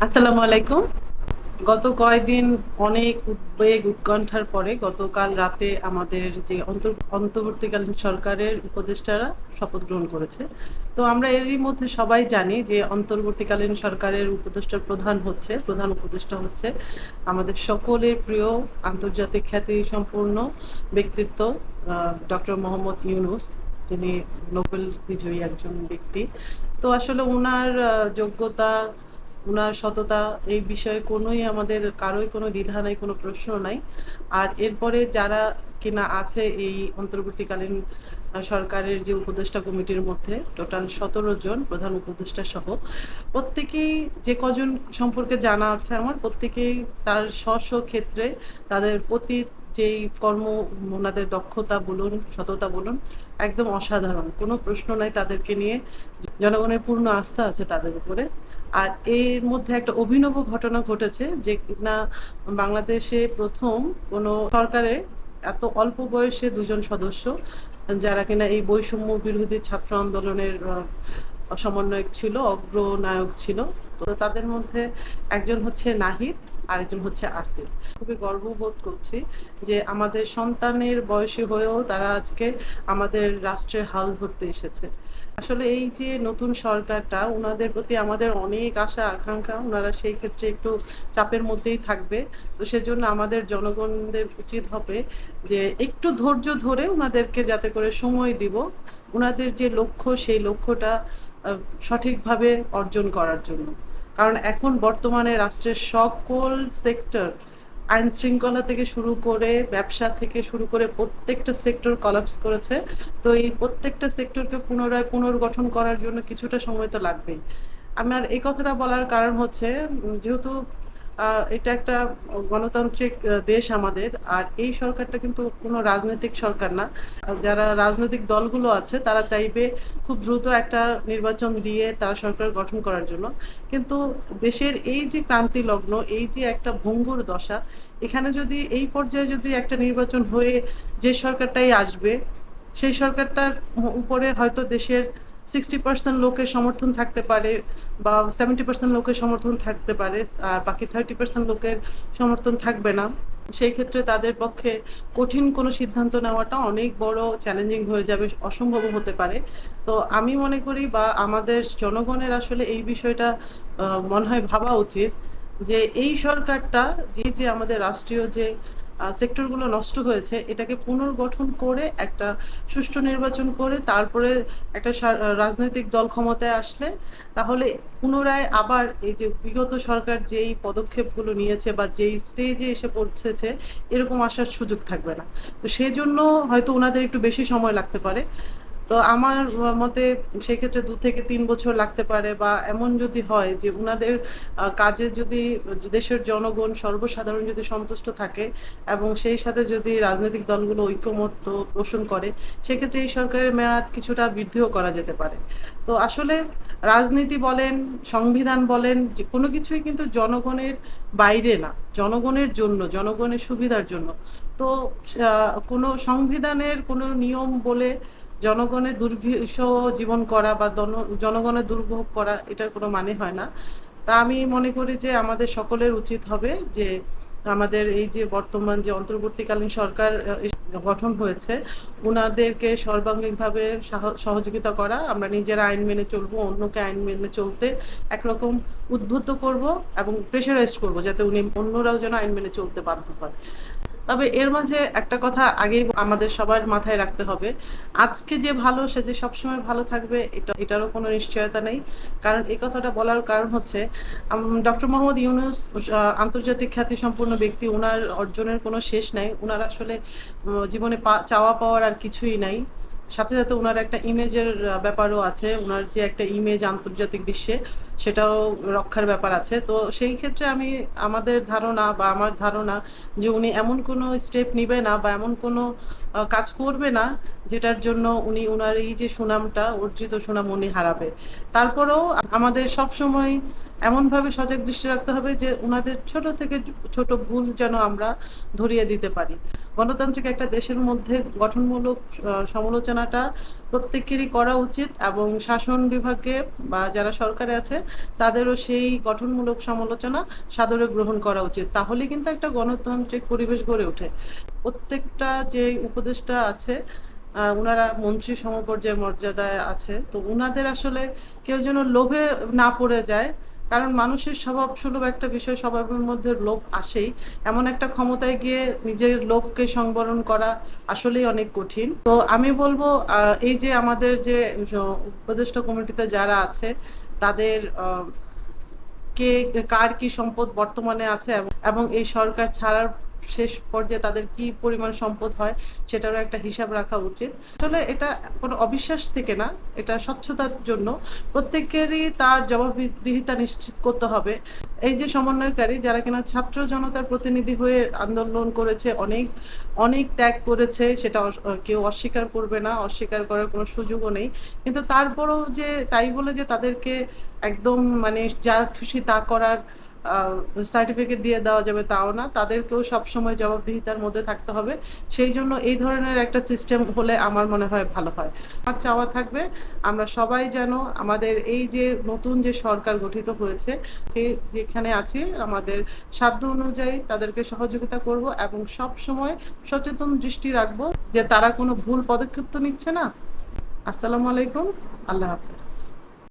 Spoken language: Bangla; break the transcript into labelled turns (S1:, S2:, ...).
S1: আসসালামু আলাইকুম। গত কয়েকদিন অনেক উদ্বেগ, উৎকণ্ঠার পরে গতকাল রাতে আমাদের যে অন্তর- অন্তর্বর্তীকালীন সরকারের উপদেষ্টারা শপথ গ্রহণ করেছে। তো আমরা এরই মধ্যে সবাই জানি যে অন্তর্বর্তীকালীন সরকারের উপদেষ্টার প্রধান হচ্ছে, প্রধান উপদেষ্টা হচ্ছে আমাদের সকলের প্রিয়, আন্তর্জাতিক খ্যাতি সম্পূর্ণ ব্যক্তিত্ব ডক্টর মোহাম্মদ ইউনুস, যিনি নোবেল বিজয়ী একজন ব্যক্তি। তো আসলে ওনার যোগ্যতা ওনার সততা এই বিষয়ে কোনোই আমাদের কারোই কোনো দ্বিধা নাই, কোনো প্রশ্ন নাই। আর এরপরে যারা কিনা আছে এই অন্তর্বর্তীকালীন সরকারের যে উপদেষ্টা কমিটির মধ্যে, টোটাল সতেরো জন প্রধান উপদেষ্টা সহ, প্রত্যেকেই যে কজন সম্পর্কে জানা আছে আমার, প্রত্যেকেই তার স্ব স্ব ক্ষেত্রে তাদের প্রতি যেই কর্ম, ওনাদের দক্ষতা বলুন, সততা বলুন, একদম অসাধারণ। কোনো প্রশ্ন নাই তাদেরকে নিয়ে। জনগণের পূর্ণ আস্থা আছে তাদের উপরে। আর এর মধ্যে একটা অভিনব ঘটনা ঘটেছে যে না বাংলাদেশে প্রথম কোনো সরকারে এত অল্প বয়সে দুজন সদস্য, যারা কিনা এই বৈষম্য বিরোধী ছাত্র আন্দোলনের সমন্বয়ক ছিল, অগ্রনায়ক ছিল। তো তাদের মধ্যে একজন হচ্ছে নাহিদ আরেকজন হচ্ছে আসিফ। খুবই গর্ববোধ করছি যে আমাদের সন্তানের বয়সী হয়েও তারা আজকে আমাদের রাষ্ট্রের হাল ধরতে এসেছে। আসলে এই যে নতুন সরকারটা ওনাদের প্রতি আমাদের অনেক আশা, আকাঙ্ক্ষা ওনারা সেই ক্ষেত্রে একটু চাপের মধ্যেই থাকবে। তো সেজন্য আমাদের জনগণদের উচিত হবে যে একটু ধৈর্য ধরে ওনাদেরকে যাতে করে সময় দিব ওনাদের যে লক্ষ্য, সেই লক্ষ্যটা সঠিকভাবে অর্জন করার জন্য। কারণ এখন বর্তমানে রাষ্ট্রের সকল সেক্টর আইন শৃঙ্খলা থেকে শুরু করে ব্যবসা থেকে শুরু করে প্রত্যেকটা সেক্টর কলাপস করেছে। তো এই প্রত্যেকটা সেক্টরকে পুনরায় পুনর্গঠন করার জন্য কিছুটা সময় তো লাগবেই। আমার এই কথাটা বলার কারণ হচ্ছে যেহেতু এটা একটা গণতান্ত্রিক দেশ আমাদের। আর এই সরকারটা কিন্তু কোনো রাজনৈতিক সরকার না। যারা রাজনৈতিক দলগুলো আছে, তারা চাইবে খুব দ্রুত একটা নির্বাচন দিয়ে তারা সরকার গঠন করার জন্য। কিন্তু দেশের এই যে ক্রান্তি লগ্ন এই যে একটা ভঙ্গুর দশা, এখানে যদি, এই পর্যায়ে যদি একটা নির্বাচন হয়ে যে সরকারটাই আসবে, সেই সরকারটার উপরে হয়তো দেশের সিক্সটি পার্সেন্ট লোকের সমর্থন থাকতে পারে বা সেভেন্টি পার্সেন্ট লোকের সমর্থন থাকতে পারে, আর বাকি থার্টি পার্সেন্ট লোকের সমর্থন থাকবে না। সেই ক্ষেত্রে তাদের পক্ষে কঠিন কোনো সিদ্ধান্ত নেওয়াটা অনেক বড় চ্যালেঞ্জিং হয়ে যাবে অসম্ভব হতে পারে। তো আমি মনে করি বা আমাদের জনগণের আসলে এই বিষয়টা মনে হয় ভাবা উচিত যে এই সরকারটা, যে যে আমাদের রাষ্ট্রীয় যে সেক্টরগুলো নষ্ট হয়েছে, এটাকে পুনর্গঠন করে একটা সুষ্ঠু নির্বাচন করে তারপরে একটা রাজনৈতিক দল ক্ষমতায় আসলে, তাহলে পুনরায় আবার এই যে বিগত সরকার যেই পদক্ষেপগুলো নিয়েছে বা যেই স্টেজে এসে পৌঁছেছে, এরকম আসার সুযোগ থাকবে না। তো সেজন্য হয়তো ওনাদের একটু বেশি সময় লাগতে পারে। তো আমার মতে সেক্ষেত্রে দু থেকে তিন বছর লাগতে পারে বা এমন যদি হয় যে ওনাদের কাজে যদি দেশের জনগণ সর্বসাধারণ যদি সন্তুষ্ট থাকে এবং সেই সাথে যদি রাজনৈতিক দলগুলো ঐক্যমত্য পোষণ করে, সেক্ষেত্রে এই সরকারের মেয়াদ কিছুটা বৃদ্ধিও করা যেতে পারে। তো আসলে রাজনীতি বলেন, সংবিধান বলেন, যে কোনো কিছুই কিন্তু জনগণের বাইরে না, জনগণের জন্য, জনগণের সুবিধার জন্য। তো কোনো সংবিধানের কোনো নিয়ম বলে জনগণের দুর্বিষহ জীবন করা বা জনগণের দুর্ভোগ করা, এটার কোনো মানে হয় না। তা আমি মনে করি যে আমাদের সকলের উচিত হবে যে আমাদের এই যে বর্তমান যে অন্তর্বর্তীকালীন সরকার গঠন হয়েছে ওনাদেরকে সর্বাঙ্গীনভাবে সাহ- সহযোগিতা করা, আমরা নিজেরা আইন মেনে চলবো, অন্যকে আইন মেনে চলতে একরকম উদ্বুদ্ধ করব এবং প্রেশারাইজ করব যাতে উনি অন্যরাও যেন আইন মেনে চলতে বাধ্য হয়। তবে এর মাঝে একটা কথা আগেই আমাদের সবার মাথায় রাখতে হবে। আজকে যে ভালো, সে যে সবসময় ভালো থাকবে, এটা, এটারও কোনো নিশ্চয়তা নেই। কারণ এই কথাটা বলার কারণ হচ্ছে ডক্টর মোহাম্মদ ইউনুস আন্তর্জাতিক খ্যাতি সম্পন্ন ব্যক্তি ওনার অর্জনের কোনো শেষ নাই। ওনার আসলে জীবনে চাওয়া পাওয়ার আর কিছুই নাই। সাথে সাথে ওনার একটা ইমেজের ব্যাপারও আছে। ওনার যে একটা ইমেজ আন্তর্জাতিক বিশ্বে সেটাও রক্ষার ব্যাপার আছে। তো সেই ক্ষেত্রে আমি আমাদের ধারণা বা আমার ধারণা যে উনি এমন কোনো স্টেপ নিবে না বা এমন কোনো কাজ করবে না যেটার জন্য উনি ওনার এই যে সুনামটা, অর্জিত সুনাম উনি হারাবে। তারপরেও আমাদের সব সময় এমনভাবে সজাগ দৃষ্টি রাখতে হবে যে ওনাদের ছোট থেকে ছোট ভুল যেন আমরা ধরিয়ে দিতে পারি। গণতান্ত্রিক একটা দেশের মধ্যে গঠনমূলক সমালোচনাটা প্রত্যেকেরই করা উচিত এবং শাসন বিভাগে বা যারা সরকারে আছে তাদেরও সেই গঠনমূলক সমালোচনা সাদরে গ্রহণ করা উচিত। তাহলে কিন্তু একটা গণতান্ত্রিক পরিবেশ গড়ে ওঠে। প্রত্যেকটা যে উপদেষ্টা আছে ওনারা মন্ত্রী সমপর্যায়ে মর্যাদায় আছে, তো ওনাদের আসলে কেউ যেন লোভে না পড়ে যায় কারণ মানুষের স্বভাব সুলভ একটা বিষয়, স্বভাবের মধ্যে লোভ আসেই। এমন একটা ক্ষমতায় গিয়ে নিজের লোককে সংবরণ করা আসলেই অনেক কঠিন। তো আমি বলব এই যে আমাদের যে উপদেষ্টা কমিটিতে যারা আছে, তাদের কে, কার কি সম্পদ বর্তমানে আছে এবং- এবং এই সরকার ছাড়ার শেষ পর্যায়ে তাদের কি পরিমাণ সম্পদ হয় সেটারও একটা হিসাব রাখা উচিত। আসলে এটা কোনো অবিশ্বাস থেকে না, এটা স্বচ্ছতার জন্য। প্রত্যেকেরই তার জবাবদিহিতা নিশ্চিত করতে হবে। এই যে সমন্বয়কারী, যারা কিনা ছাত্র জনতার প্রতিনিধি হয়ে আন্দোলন করেছে, অনেক অনেক ত্যাগ করেছে, সেটা কেউ অস্বীকার করবে না, অস্বীকার করার কোনো সুযোগও নেই। কিন্তু তারপরও যে, তাই বলে যে তাদেরকে একদম মানে যা খুশি তা করার সার্টিফিকেট দিয়ে দেওয়া যাবে তাও না। তাদেরকেও সবসময় জবাবদিহিতার মধ্যে থাকতে হবে। সেই জন্য এই ধরনের একটা সিস্টেম হলে আমার মনে হয় ভালো হয়। আমার চাওয়া থাকবে, আমরা সবাই যেন আমাদের এই যে নতুন যে সরকার গঠিত হয়েছে, সে যেখানে আছে, আমাদের সাধ্য অনুযায়ী তাদেরকে সহযোগিতা করব এবং সব সময় সচেতন দৃষ্টি রাখব যে তারা কোনো ভুল পদক্ষেপ তো নিচ্ছে না। আসসালামু আলাইকুম, আল্লাহ হাফেজ।